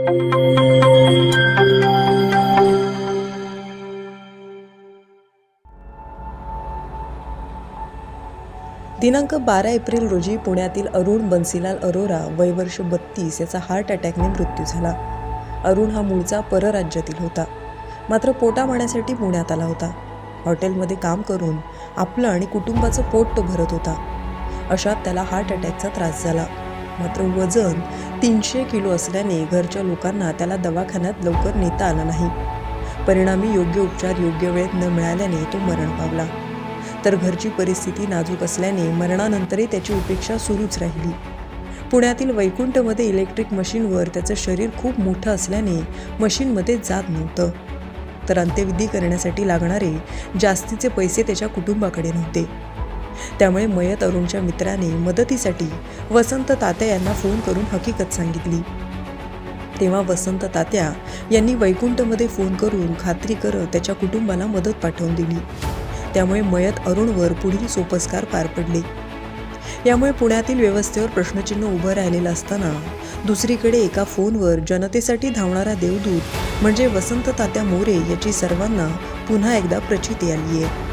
दिनांक बारा एप्रिल रोजी पुण्यातील अरुण बन्सीलाल अरोरा वय वर्ष बत्तीस याचा हार्ट अटॅकने मृत्यू झाला. अरुण हा मूळचा परराज्यातील होता. मात्र पोटा मारण्यासाठी पुण्यात आला होता. हॉटेलमध्ये काम करून आपलं आणि कुटुंबाचं पोट तो भरत होता. अशात त्याला हार्ट अटॅकचा त्रास झाला. मात्र वजन तीनशे किलो असल्याने घरच्या लोकांना त्याला दवाखान्यात लवकर नेता आलं नाही. परिणामी योग्य उपचार योग्य वेळेत न मिळाल्याने तो मरण पावला. तर घरची परिस्थिती नाजूक असल्याने मरणानंतरही त्याची उपेक्षा सुरूच राहिली. पुण्यातील वैकुंठमध्ये इलेक्ट्रिक मशीनवर त्याचं शरीर खूप मोठं असल्याने मशीनमध्ये जात नव्हतं. तर अंत्यविधी करण्यासाठी लागणारे जास्तीचे पैसे त्याच्या कुटुंबाकडे नव्हते. त्यामुळे मयत अरुणच्या मित्राने मदतीसाठी वसंत तात्या यांना फोन करून हकीकत सांगितली. तेव्हा वसंत तात्या यांनी वैकुंठमध्ये फोन करून खात्री करत त्याच्या कुटुंबाला मदत पाठवून दिली. त्यामुळे मयत अरुणवर पुढील सोपस्कार पार पडले. यामुळे पुण्यातील व्यवस्थेवर प्रश्नचिन्ह उभं राहिलेलं असताना दुसरीकडे एका फोनवर जनतेसाठी धावणारा देवदूत म्हणजे वसंत तात्या मोरे याची सर्वांना पुन्हा एकदा प्रचिती आली आहे